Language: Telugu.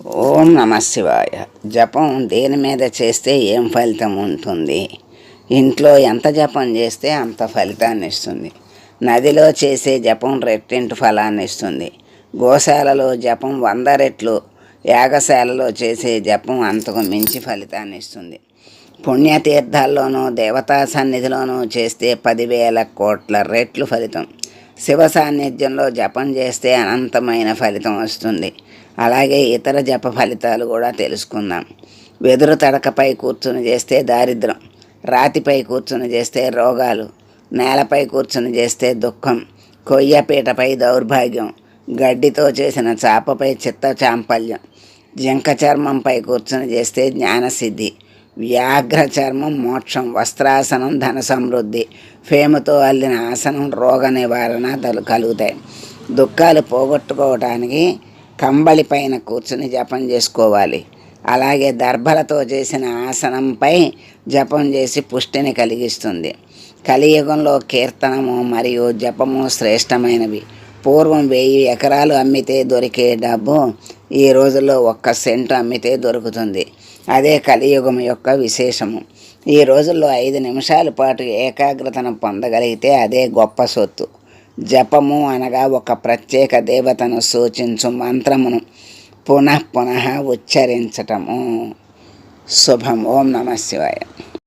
ఓం నమ శివాయ. జపం దేని మీద చేస్తే ఏం ఫలితం ఉంటుంది? ఇంట్లో ఎంత జపం చేస్తే అంత ఫలితాన్ని ఇస్తుంది. నదిలో చేసే జపం రెట్టింటి ఫలాన్ని ఇస్తుంది. గోశాలలో జపం వంద రెట్లు యాగశాలలో చేసే జపం అంతకు మించి ఫలితాన్ని ఇస్తుంది. పుణ్యతీర్థాల్లోనూ దేవతా సన్నిధిలోనూ చేస్తే పదివేల కోట్ల రెట్లు ఫలితం. శివ సాన్నిధ్యంలో జపం చేస్తే అనంతమైన ఫలితం వస్తుంది. అలాగే ఇతర జప ఫలితాలు కూడా తెలుసుకుందాం. వెదురు తడకపై కూర్చుని చేస్తే దారిద్రం రాతిపై కూర్చుని చేస్తే రోగాలు నేలపై కూర్చుని చేస్తే దుఃఖం కొయ్యపీటపై దౌర్భాగ్యం గడ్డితో చేసిన చాపపై చిత్త చాంపల్యం జింక చర్మంపై కూర్చుని చేస్తే జ్ఞానసిద్ధి వ్యాఘ్ర చర్మం మోక్షం వస్త్రాసనం ధన సమృద్ధి ఫేముతో అల్లిన ఆసనం రోగ నివారణ తలు కలుగుతాయి. దుఃఖాలు పోగొట్టుకోవటానికి కంబళి పైన కూర్చుని జపం చేసుకోవాలి. అలాగే దర్భలతో చేసిన ఆసనంపై జపం చేసి పుష్టిని కలిగిస్తుంది. కలియుగంలో కీర్తనము మరియు జపము శ్రేష్టమైనవి. పూర్వం వెయ్యి ఎకరాలు అమ్మితే దొరికే డబ్బు ఈ రోజుల్లో ఒక్క సెంటు అమ్మితే దొరుకుతుంది. అదే కలియుగం యొక్క విశేషము. ఈ రోజుల్లో ఐదు నిమిషాల పాటు ఏకాగ్రతను పొందగలిగితే అదే గొప్ప సొత్తు. జపము అనగా ఒక ప్రత్యేక దేవతను సూచించు మంత్రమును పునః పునః ఉచ్చరించటము. శుభం. ఓం నమ శివాయ.